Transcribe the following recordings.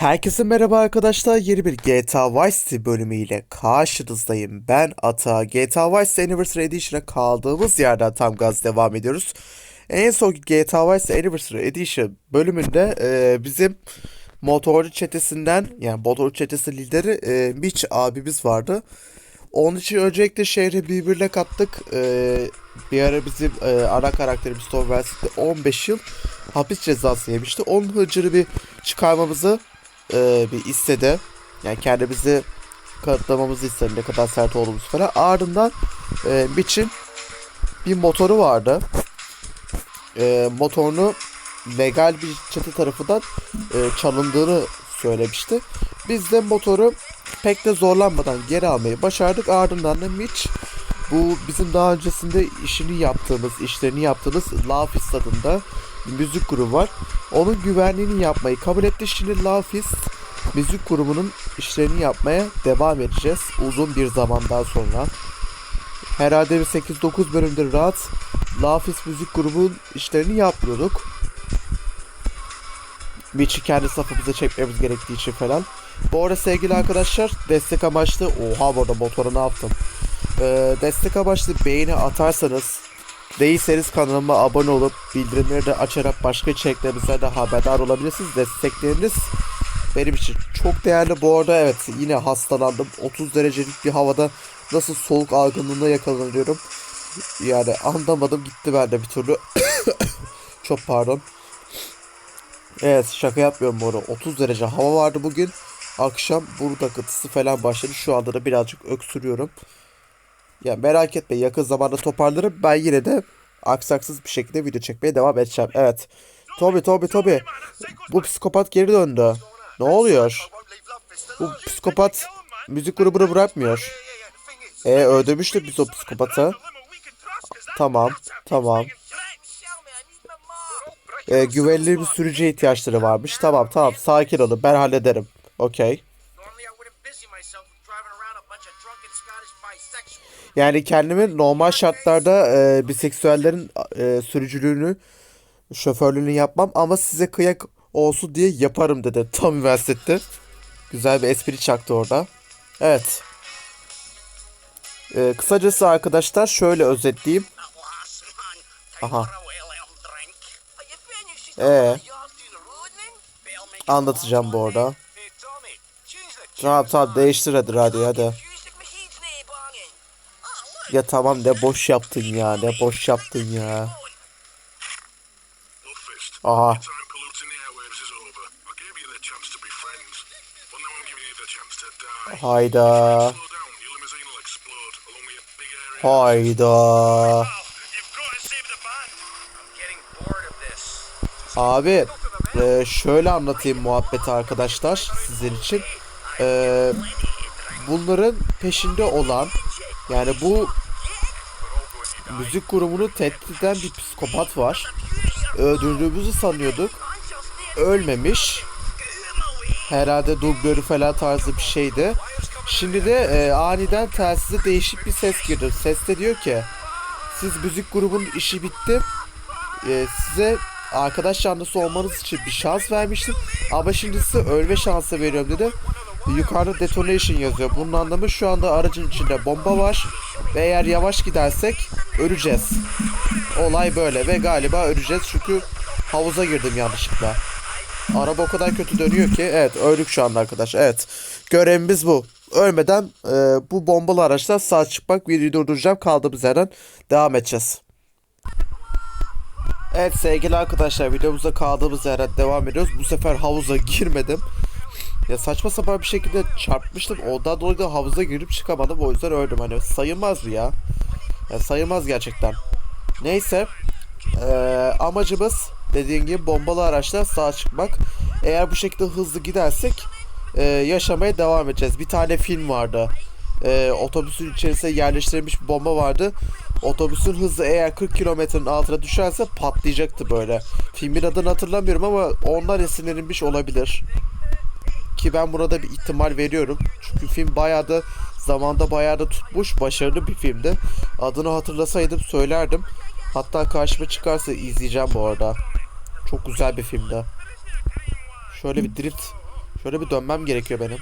Herkese merhaba arkadaşlar. Yeni bir GTA Vice City bölümüyle karşınızdayım. Ben Ata. GTA Vice City Anniversary Edition'a kaldığımız yerden tam gaz devam ediyoruz. En son GTA Vice City Anniversary Edition bölümünde e, bizim motorcu çetesinden yani motorcu çetesi lideri e, Mitch abimiz vardı. Onun için öncelikle şehri birbirine kattık. Ee, bir ara bizim e, ana karakterimiz Tom Wells'de 15 yıl hapis cezası yemişti. Onun hıncını bir çıkarmamızı e, bir istedi. Yani kendimizi kanıtlamamızı istedi ne kadar sert olduğumuzu falan. Ardından e, Mitch'in bir motoru vardı. E, motorunu legal bir çete tarafından e, çalındığını söylemişti. Biz de motoru pek de zorlanmadan geri almayı başardık. Ardından da Mitch bu bizim daha öncesinde işini yaptığımız, işlerini yaptığımız Lafis adında müzik grubu var. Onun güvenliğini yapmayı kabul etti. Şimdi Lafis müzik grubunun işlerini yapmaya devam edeceğiz. Uzun bir zamandan sonra. Herhalde bir 8-9 bölümdür rahat Lafis müzik grubunun işlerini yapmıyorduk. Mitch'i kendi safımıza çekmemiz gerektiği için falan. Bu arada sevgili arkadaşlar destek amaçlı oha bu arada motora ne yaptım. Ee, destek amaçlı beğeni atarsanız değilseniz kanalıma abone olup bildirimleri de açarak başka içeriklerimizden de haberdar olabilirsiniz. Destekleriniz benim için çok değerli. Bu arada evet yine hastalandım. 30 derecelik bir havada nasıl soğuk algınlığına yakalanıyorum. Yani anlamadım gitti bende bir türlü. çok pardon. Evet şaka yapmıyorum bu arada. 30 derece hava vardı bugün. Akşam burun akıntısı falan başladı. Şu anda da birazcık öksürüyorum. Ya merak etme yakın zamanda toparlarım. Ben yine de aksaksız bir şekilde video çekmeye devam edeceğim. Evet. Toby Toby Toby. Bu psikopat geri döndü. Ne oluyor? Bu psikopat müzik grubunu bırakmıyor. E öldürmüştük biz o psikopatı. Tamam. Tamam. E, güvenilir bir sürücüye ihtiyaçları varmış. Tamam tamam sakin olun ben hallederim. Okey. Yani kendimi normal şartlarda e, biseksüellerin e, sürücülüğünü, şoförlüğünü yapmam ama size kıyak olsun diye yaparım dedi tam üniversitede. Güzel bir espri çaktı orada. Evet. E, kısacası arkadaşlar şöyle özetleyeyim. Aha. Ee, anlatacağım bu arada. Tamam tamam değiştir hadi radyoyu hadi. Ya tamam ne boş yaptın ya ne boş yaptın ya. Aha hayda hayda. Abi e, şöyle anlatayım muhabbeti arkadaşlar sizin için. E, bunların peşinde olan yani bu müzik grubunu tehdit eden bir psikopat var. Öldürdüğümüzü sanıyorduk. Ölmemiş. Herhalde dublörü falan tarzı bir şeydi. Şimdi de e, aniden telsize değişik bir ses girdi. Ses de diyor ki siz müzik grubunun işi bitti. E, size arkadaş canlısı olmanız için bir şans vermiştim. Ama şimdi size ölme şansı veriyorum dedi. Yukarıda detonation yazıyor. Bunun anlamı şu anda aracın içinde bomba var. Ve eğer yavaş gidersek öleceğiz. Olay böyle ve galiba öleceğiz çünkü havuza girdim yanlışlıkla. Araba o kadar kötü dönüyor ki evet öldük şu anda arkadaş. Evet görevimiz bu. Ölmeden e, bu bombalı araçtan sağ çıkmak videoyu durduracağım. Kaldığımız yerden devam edeceğiz. Evet sevgili arkadaşlar videomuza kaldığımız yerden devam ediyoruz. Bu sefer havuza girmedim. Ya saçma sapan bir şekilde çarpmıştım. Ondan dolayı da havuza girip çıkamadım. O yüzden öldüm. Hani sayılmaz ya? ya sayılmaz gerçekten. Neyse. Ee, amacımız dediğim gibi bombalı araçla sağa çıkmak. Eğer bu şekilde hızlı gidersek e, yaşamaya devam edeceğiz. Bir tane film vardı. Ee, otobüsün içerisine yerleştirilmiş bir bomba vardı. Otobüsün hızı eğer 40 kilometrenin altına düşerse patlayacaktı böyle. Filmin adını hatırlamıyorum ama ondan esinlenilmiş olabilir. Ki ben burada bir ihtimal veriyorum. Çünkü film bayağı da zamanda bayağı da tutmuş. Başarılı bir filmdi. Adını hatırlasaydım söylerdim. Hatta karşıma çıkarsa izleyeceğim bu arada. Çok güzel bir filmdi. Şöyle bir drift Şöyle bir dönmem gerekiyor benim.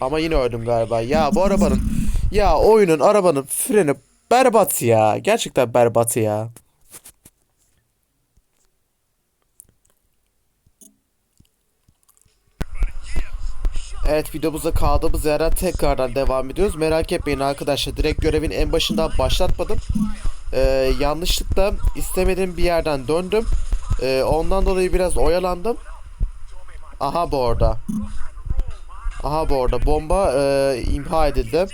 Ama yine öldüm galiba. Ya bu arabanın ya oyunun arabanın freni berbat ya. Gerçekten berbat ya. Evet videomuza kaldığımız yerden tekrardan devam ediyoruz. Merak etmeyin arkadaşlar. Direkt görevin en başından başlatmadım. Ee, yanlışlıkla istemediğim bir yerden döndüm. Ee, ondan dolayı biraz oyalandım. Aha bu arada. Aha bu arada bomba e, imha edildi.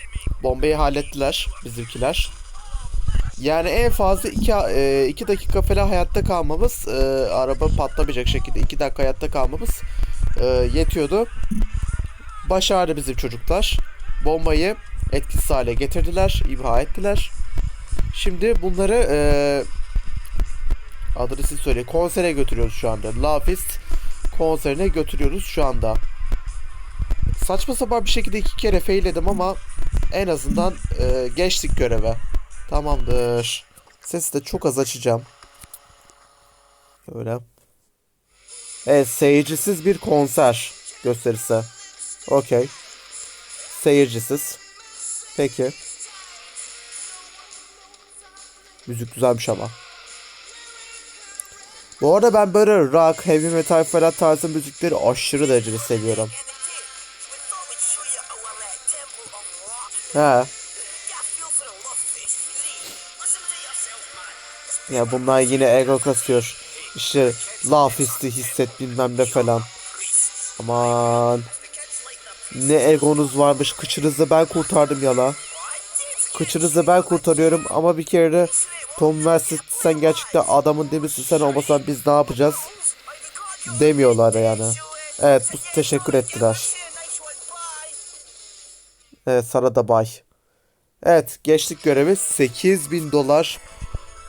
Bombayı hallettiler bizimkiler. Yani en fazla 2 2 dakika falan hayatta kalmamız, e, araba patlamayacak şekilde 2 dakika hayatta kalmamız e, yetiyordu. Başardı bizim çocuklar. Bombayı etkisiz hale getirdiler, imha ettiler. Şimdi bunları e, adını söyleyin. Konsere götürüyoruz şu anda. Lafist konserine götürüyoruz şu anda. Saçma sapan bir şekilde iki kere failledim ama en azından e, geçtik göreve. Tamamdır. Sesi de çok az açacağım. Öyle. Evet seyircisiz bir konser gösterisi. Okey. Seyircisiz. Peki. Müzik güzelmiş ama. Bu arada ben böyle rock, heavy metal falan tarzı müzikleri aşırı derecede seviyorum. He. Ya bunlar yine ego kasıyor. İşte laf hissi hisset bilmem ne falan. Aman. Ne egonuz varmış. Kıçınızı ben kurtardım yala. Kıçınızı ben kurtarıyorum ama bir kere de Tom Mercy sen gerçekten adamın demişsin sen olmasan biz ne yapacağız? Demiyorlar yani. Evet bu teşekkür ettiler. Evet sana da bay. Evet geçtik görevi 8000 dolar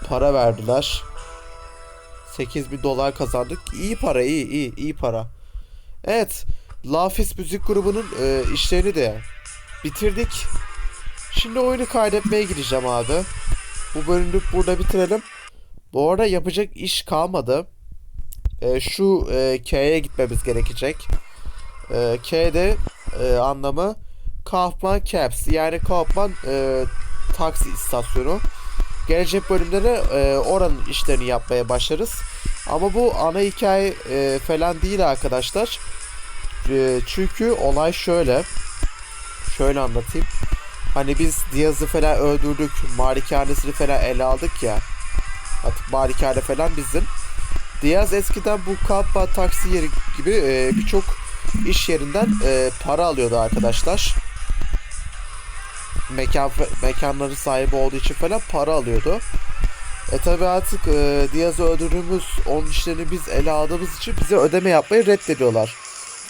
para verdiler. 8000 dolar kazandık. İyi para iyi iyi iyi para. Evet Lafis müzik grubunun e, işlerini de bitirdik. Şimdi oyunu kaydetmeye gideceğim abi. Bu bölümlük burada bitirelim. Bu arada yapacak iş kalmadı. E, şu e, K'ye gitmemiz gerekecek. E, K'de e, anlamı Kaufman Caps yani Kaufman e, taksi istasyonu. Gelecek bölümde de e, oranın işlerini yapmaya başlarız. Ama bu ana hikaye e, falan değil arkadaşlar. E, çünkü olay şöyle. Şöyle anlatayım. Hani biz Diaz'ı falan öldürdük. Malikanesini falan ele aldık ya. Artık malikane falan bizim. Diaz eskiden bu kappa taksi yeri gibi e, birçok iş yerinden e, para alıyordu arkadaşlar. Mekan mekanların sahibi olduğu için falan para alıyordu. E tabi artık e, Diaz'ı öldürdüğümüz onun işlerini biz ele aldığımız için bize ödeme yapmayı reddediyorlar.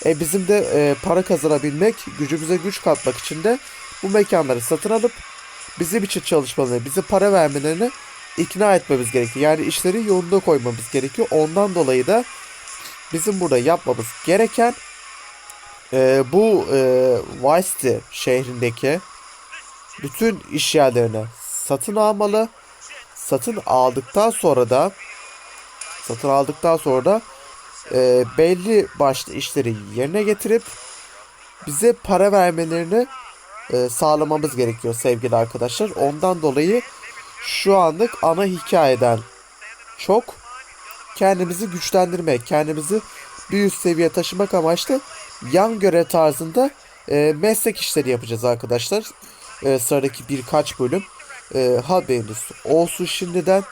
E bizim de e, para kazanabilmek, gücümüze güç katmak için de bu mekanları satın alıp bizim için çalışmalarını, bize para vermelerini ikna etmemiz gerekiyor. Yani işleri yolunda koymamız gerekiyor. Ondan dolayı da bizim burada yapmamız gereken e, bu e, Vice şehrindeki bütün iş yerlerini satın almalı. Satın aldıktan sonra da satın aldıktan sonra da e, belli başlı işleri yerine getirip bize para vermelerini e, sağlamamız gerekiyor sevgili arkadaşlar. Ondan dolayı şu anlık ana hikayeden çok kendimizi güçlendirmek, kendimizi bir üst seviye taşımak amaçlı yan görev tarzında e, meslek işleri yapacağız arkadaşlar. E, sıradaki birkaç bölüm e, haberiniz olsun şimdiden.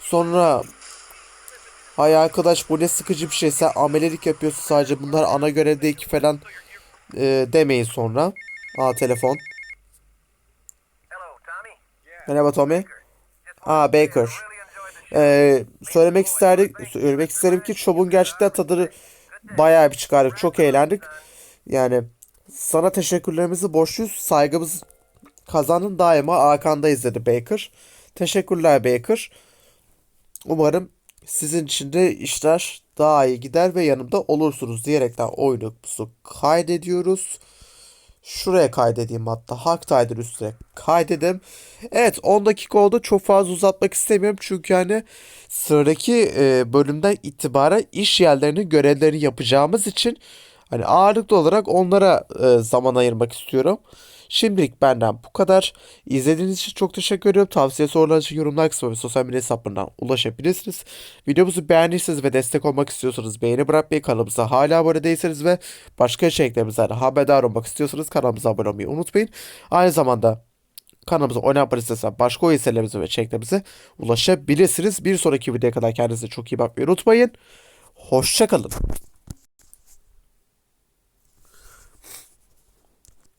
Sonra Hay arkadaş bu ne sıkıcı bir şey sen amelelik yapıyorsun sadece bunlar ana görevdeki falan e, demeyin sonra. Aa telefon. Merhaba Tommy. Aa Baker. Ee, söylemek isterdik, söylemek isterim ki şovun gerçekten tadını bayağı bir çıkardık. Çok eğlendik. Yani sana teşekkürlerimizi borçluyuz. Saygımız kazandın daima arkandayız dedi Baker. Teşekkürler Baker. Umarım sizin için de işler daha iyi gider ve yanımda olursunuz diyerekten oyunumuzu kaydediyoruz. Şuraya kaydedeyim hatta. Hak Tider üstüne kaydedim. Evet 10 dakika oldu. Çok fazla uzatmak istemiyorum. Çünkü hani sıradaki e, bölümden itibaren iş yerlerinin görevlerini yapacağımız için Hani ağırlıklı olarak onlara e, zaman ayırmak istiyorum. Şimdilik benden bu kadar. İzlediğiniz için çok teşekkür ediyorum. Tavsiye sorular yorumlar kısmı ve sosyal medya hesaplarından ulaşabilirsiniz. Videomuzu beğendiyseniz ve destek olmak istiyorsanız beğeni bırakmayı, kanalımıza hala abone değilseniz ve başka içeriklerimizden haberdar olmak istiyorsanız kanalımıza abone olmayı unutmayın. Aynı zamanda kanalımıza oyun yapmak istersen başka oyun serilerimize ve içeriklerimize ulaşabilirsiniz. Bir sonraki videoya kadar kendinize çok iyi bakmayı unutmayın. Hoşçakalın.